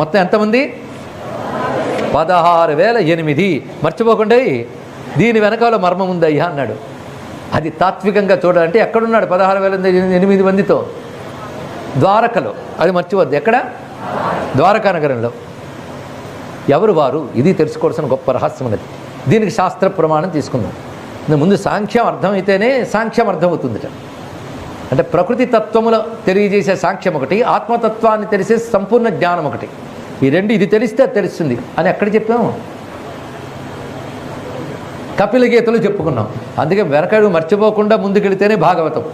మొత్తం ఎంతమంది? పదహారు వేల ఎనిమిది. మర్చిపోకుండా. దీని వెనకాల మర్మం ఉందయ్యా అన్నాడు. అది తాత్వికంగా చూడాలంటే ఎక్కడున్నాడు పదహారు వేల ఎనిమిది మందితో? ద్వారకలో. అది మర్చిపోద్దు. ఎక్కడ? ద్వారకా నగరంలో. ఎవరు వారు? ఇది తెలుసుకోవాల్సిన గొప్ప రహస్యం ఉన్నది దీనికి శాస్త్ర ప్రమాణం తీసుకుందాం. ముందు సాంఖ్యం అర్థమైతేనే సాంఖ్యం అర్థమవుతుందిట. అంటే ప్రకృతి తత్వములో తెలియజేసే సాంఖ్యం ఒకటి ఆత్మతత్వాన్ని తెలిసే సంపూర్ణ జ్ఞానం ఒకటి. ఈ రెండు ఇది తెలిస్తే తెలుస్తుంది. అని ఎక్కడ చెప్పాము? కపిల గీతలు చెప్పుకున్నాం. అందుకే వెనకడు మర్చిపోకుండా ముందుకెళితేనే భాగవతం.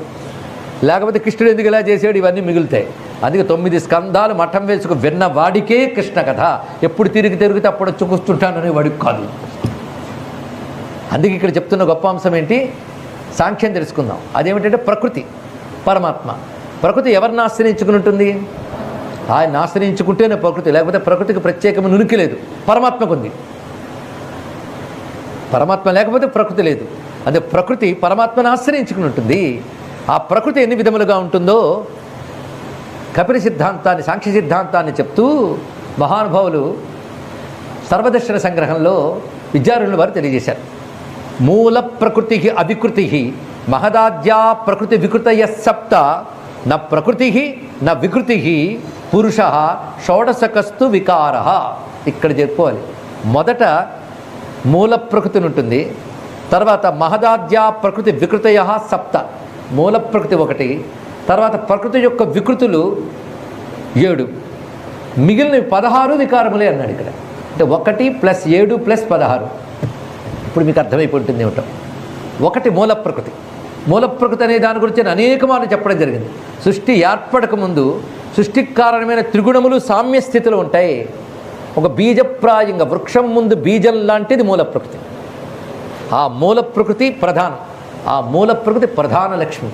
లేకపోతే కృష్ణుడు ఎందుకు ఇలా చేసాడు ఇవన్నీ మిగులుతాయి. అందుకే తొమ్మిది స్కందాలు మఠం వేసుకు విన్న వాడికే కృష్ణ కథ. ఎప్పుడు తిరిగి తిరిగితే అప్పుడు వచ్చి కూర్చుంటానని వాడికి కాదు. అందుకే ఇక్కడ చెప్తున్న గొప్ప అంశం ఏంటి? సాంఖ్యం తెలుసుకుందాం. అదేమిటంటే ప్రకృతి పరమాత్మ. ప్రకృతి ఎవరిని ఆశ్రయించుకుని ఉంటుంది? ఆయన ఆశ్రయించుకుంటేనే ప్రకృతి లేకపోతే ప్రకృతికి ప్రత్యేకమైన ఉనికి లేదు. పరమాత్మకు ఉంది. పరమాత్మ లేకపోతే ప్రకృతి లేదు. అదే ప్రకృతి పరమాత్మను ఆశ్రయించుకుని ఉంటుంది. ఆ ప్రకృతి ఎన్ని విధములుగా ఉంటుందో కపిల సిద్ధాంతాన్ని సాంఖ్య సిద్ధాంతాన్ని చెప్తూ మహానుభావులు సర్వదర్శన సంగ్రహంలో విద్యార్థుల వారు తెలియజేశారు. మూల ప్రకృతి అవికృతి మహదాద్యా ప్రకృతి వికృతయ సప్త నా ప్రకృతి నా వికృతి పురుష షోడశకస్తు వికార. ఇక్కడ చెప్పుకోవాలి. మొదట మూల ప్రకృతి ఉంటుంది. తర్వాత మహదాద్యా ప్రకృతి వికృతయ సప్త. మూల ప్రకృతి ఒకటి. తర్వాత ప్రకృతి యొక్క వికృతులు ఏడు. మిగిలిన పదహారు వికారములే అన్నాడు ఇక్కడ. అంటే ఒకటి ప్లస్ ఏడు ప్లస్ పదహారు. ఇప్పుడు మీకు అర్థమైపోతుంది ఏమిటో. ఒకటి మూల ప్రకృతి. మూల ప్రకృతి అనే దాని గురించి నేను అనేక మార్లు చెప్పడం జరిగింది. సృష్టి ఏర్పడక ముందు సృష్టికి కారణమైన త్రిగుణములు సామ్య స్థితిలో ఉంటాయి. ఒక బీజప్రాయంగా వృక్షం ముందు బీజం లాంటిది మూల ప్రకృతి. ఆ మూల ప్రకృతి ప్రధానం. ఆ మూల ప్రకృతి ప్రధాన లక్ష్మి.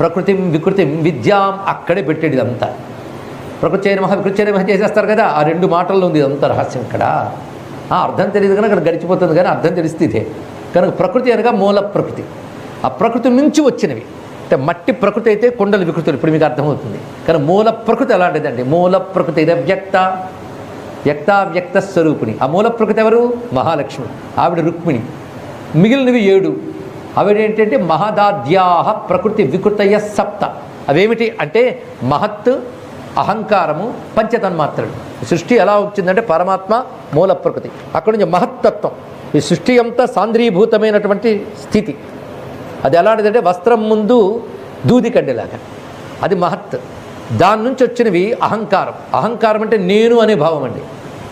ప్రకృతి వికృతి విద్యాం అక్కడే పెట్టేది ఇదంతా ప్రకృతి మహా వికృతి మహా చేసేస్తారు కదా ఆ రెండు మాటల్లో ఉంది ఇదంతా రహస్యం ఇక్కడ. ఆ అర్థం తెలియదు కనుక అక్కడ గడిచిపోతుంది కానీ అర్థం తెలిస్తే ఇదే. కనుక ప్రకృతి అనగా మూల ప్రకృతి. ఆ ప్రకృతి నుంచి వచ్చినవి. అంటే మట్టి ప్రకృతి అయితే కొండల వికృతులు. ఇప్పుడు మీకు అర్థమవుతుంది. కానీ మూల ప్రకృతి అలాంటిదండి మూల ప్రకృతి ఇది వ్యక్త వ్యక్తావ్యక్త స్వరూపిణి ఆ మూల ప్రకృతి ఎవరు? మహాలక్ష్మి. ఆవిడ రుక్మిణి. మిగిలినవి ఏడు. అవేంటంటే మహదాద్యాహ ప్రకృతి వికృతయ సప్త. అవేమిటి? అంటే మహత్ అహంకారము పంచతన్మాత్రలు. సృష్టి ఎలా వచ్చిందంటే పరమాత్మ మూల ప్రకృతి. అక్కడి నుంచి మహత్తత్వం. ఈ సృష్టి అంతా సాంద్రీభూతమైనటువంటి స్థితి. అది ఎలాంటిదంటే వస్త్రం ముందు దూది కడ్డేలాగా అది మహత్. దాని నుంచి వచ్చినవి అహంకారం. అహంకారం అంటే నేను అనే భావం అండి.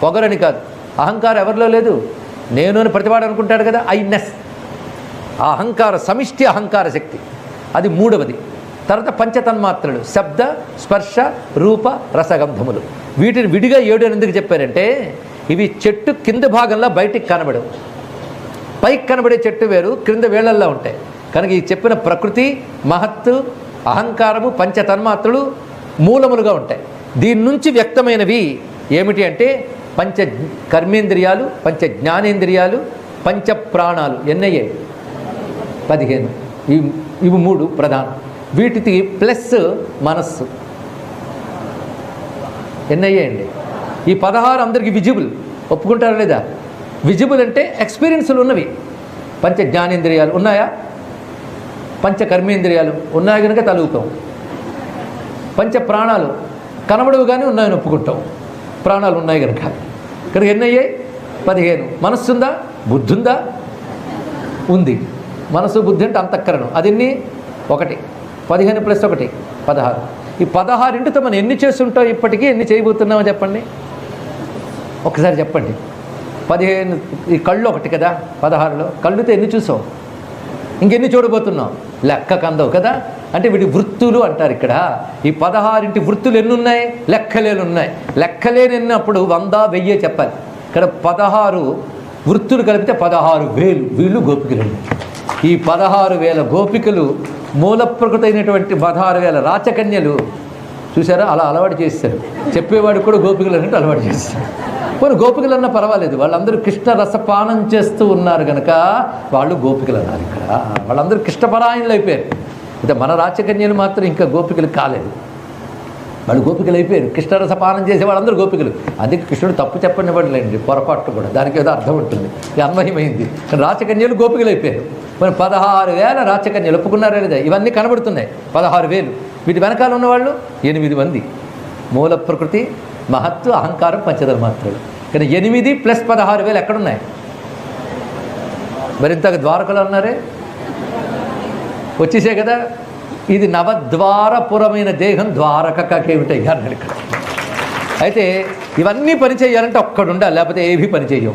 పొగరని కాదు. అహంకారం ఎవరిలో లేదు? నేను అని ప్రతివాడు అనుకుంటాడు కదా ఐనెస్. ఆ అహంకార సమిష్టి అహంకార శక్తి. అది మూడవది. తర్వాత పంచతన్మాత్రలు. శబ్ద స్పర్శ రూప రసగంధములు. వీటిని విడిగా ఏడు అని ఎందుకు చెప్పారంటే ఇవి చెట్టు కింద భాగంలో బయటికి కనబడవు. పైకి కనబడే చెట్టు వేరు క్రింద వేళల్లో ఉంటాయి. కనుక ఈ చెప్పిన ప్రకృతి మహత్తు అహంకారము పంచతన్మాత్రలు మూలములుగా ఉంటాయి. దీని నుంచి వ్యక్తమైనవి ఏమిటి అంటే పంచ కర్మేంద్రియాలు పంచ జ్ఞానేంద్రియాలు పంచ ప్రాణాలు ఎన్నయ్యాయి పదిహేను. ఇవి ఇవి మూడు ప్రధానం. వీటికి ప్లస్ మనస్సు. ఎన్నయ్యాయండి ఈ పదహారు అందరికీ విజిబుల్. ఒప్పుకుంటారా లేదా? విజిబుల్ అంటే ఎక్స్పీరియన్స్లు ఉన్నవి. పంచ జ్ఞానేంద్రియాలు ఉన్నాయా? పంచ కర్మేంద్రియాలు ఉన్నాయి కనుక తలుగుతాం. పంచ ప్రాణాలు కనబడవు కానీ ఉన్నాయని ఒప్పుకుంటాం ప్రాణాలు ఉన్నాయి కనుక కనుక ఎన్ని అయ్యాయి పదిహేను. మనస్సు ఉందా బుద్ధి ఉందా. ఉంది మనసు బుద్ధి అంటే అంతఃకరణం. అది ఎన్ని ఒకటి. పదిహేను ప్లస్ ఒకటి. పదహారు. ఈ పదహారింటితో మనం ఎన్ని చేస్తుంటాం ఇప్పటికీ? ఎన్ని చేయబోతున్నామో చెప్పండి? ఒకసారి చెప్పండి. పదిహేను ఈ కళ్ళు ఒకటి కదా? పదహారులో. కళ్ళుతో ఎన్ని చూసాం ఇంకెన్ని చూడబోతున్నాం లెక్క కందవు కదా? అంటే వీటి వృత్తులు అంటారు ఇక్కడ. ఈ పదహారింటి వృత్తులు ఎన్నున్నాయి? లెక్కలేనున్నాయి. లెక్కలేనిన్నప్పుడు వంద వెయ్యే చెప్పాలి. ఇక్కడ పదహారు వృత్తులు కలిపితే పదహారు వేలు. వీళ్ళు గోపికలు. ఈ పదహారు వేల గోపికలు మూల ప్రకృతి అయినటువంటి పదహారు వేల రాచకన్యలు చూసారా? అలా అలవాటు చేస్తారు చెప్పేవాడు కూడా గోపికలు అన్నట్టు అలవాటు చేస్తారు పోనీ గోపికలు అన్నా పర్వాలేదు. వాళ్ళందరూ కృష్ణ రసపానం చేస్తూ ఉన్నారు కనుక వాళ్ళు గోపికలు అన్నారు ఇక్కడ. వాళ్ళందరూ కృష్ణపరాయణులు అయిపోయారు. అయితే మన రాచకన్యలు మాత్రం ఇంకా గోపికలు కాలేదు. వాళ్ళు గోపికలు అయిపోయారు. కృష్ణరస పానం చేసే వాళ్ళందరూ గోపికలు. అందుకే కృష్ణుడు తప్పు చెప్పనివ్వడలేండి పొరపాటు కూడా. దానికి ఏదో అర్థం ఉంటుంది. ఇది అన్వయమైంది. రాచకన్యలు గోపికలు అయిపోయారు. మరి పదహారు వేల రాచకన్యలు ఒప్పుకున్నారే లేదా? ఇవన్నీ కనబడుతున్నాయి. పదహారు వేలు. వీటి వెనకాల ఉన్నవాళ్ళు ఎనిమిది మంది. మూల ప్రకృతి మహత్వ అహంకారం పంచదల కానీ ఎనిమిది ప్లస్ పదహారు వేలు ఎక్కడున్నాయి? మరింతగా ద్వారకలు అన్నారే వచ్చేసే కదా? ఇది నవద్వారపురమైన దేహం ద్వారకకేమిటి అన్నాడు ఇక్కడ. అయితే ఇవన్నీ పని చేయాలంటే లేకపోతే ఏవి పని చేయవు.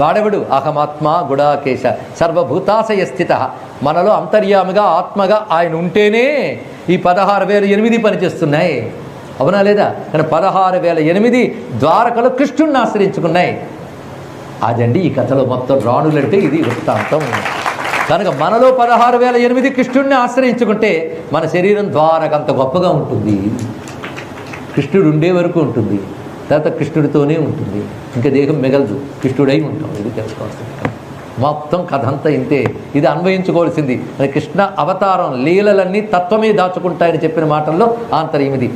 వాడెవడు? అహమాత్మ గుడాకేశ సర్వభూతాశయ స్థిత. మనలో అంతర్యామిగా ఆత్మగా ఆయన ఉంటేనే ఈ పదహారు వేల ఎనిమిది పనిచేస్తున్నాయి. అవునా లేదా? కానీ పదహారు వేల ఎనిమిది ద్వారకలు కృష్ణుణ్ణి ఆశ్రయించుకున్నాయి. అదండి ఈ కథలో మొత్తం రాణులంటే ఇది వృత్తాంతం. కనుక మనలో పదహారు వేల ఎనిమిది కృష్ణుడిని ఆశ్రయించుకుంటే మన శరీరం ద్వారకంత గొప్పగా ఉంటుంది. కృష్ణుడు ఉండే వరకు ఉంటుంది. తర్వాత కృష్ణుడితోనే ఉంటుంది. ఇంకా దేహం మిగలదు. కృష్ణుడై ఉంటాం. ఇది తెలుసుకోవాల్సింది. మొత్తం కథ అంతా ఇంతే. ఇది అన్వయించుకోవాల్సింది. కృష్ణ అవతారం లీలలన్నీ తత్వమే దాచుకుంటాయని చెప్పిన మాటల్లో ఆంతర్యం ఇది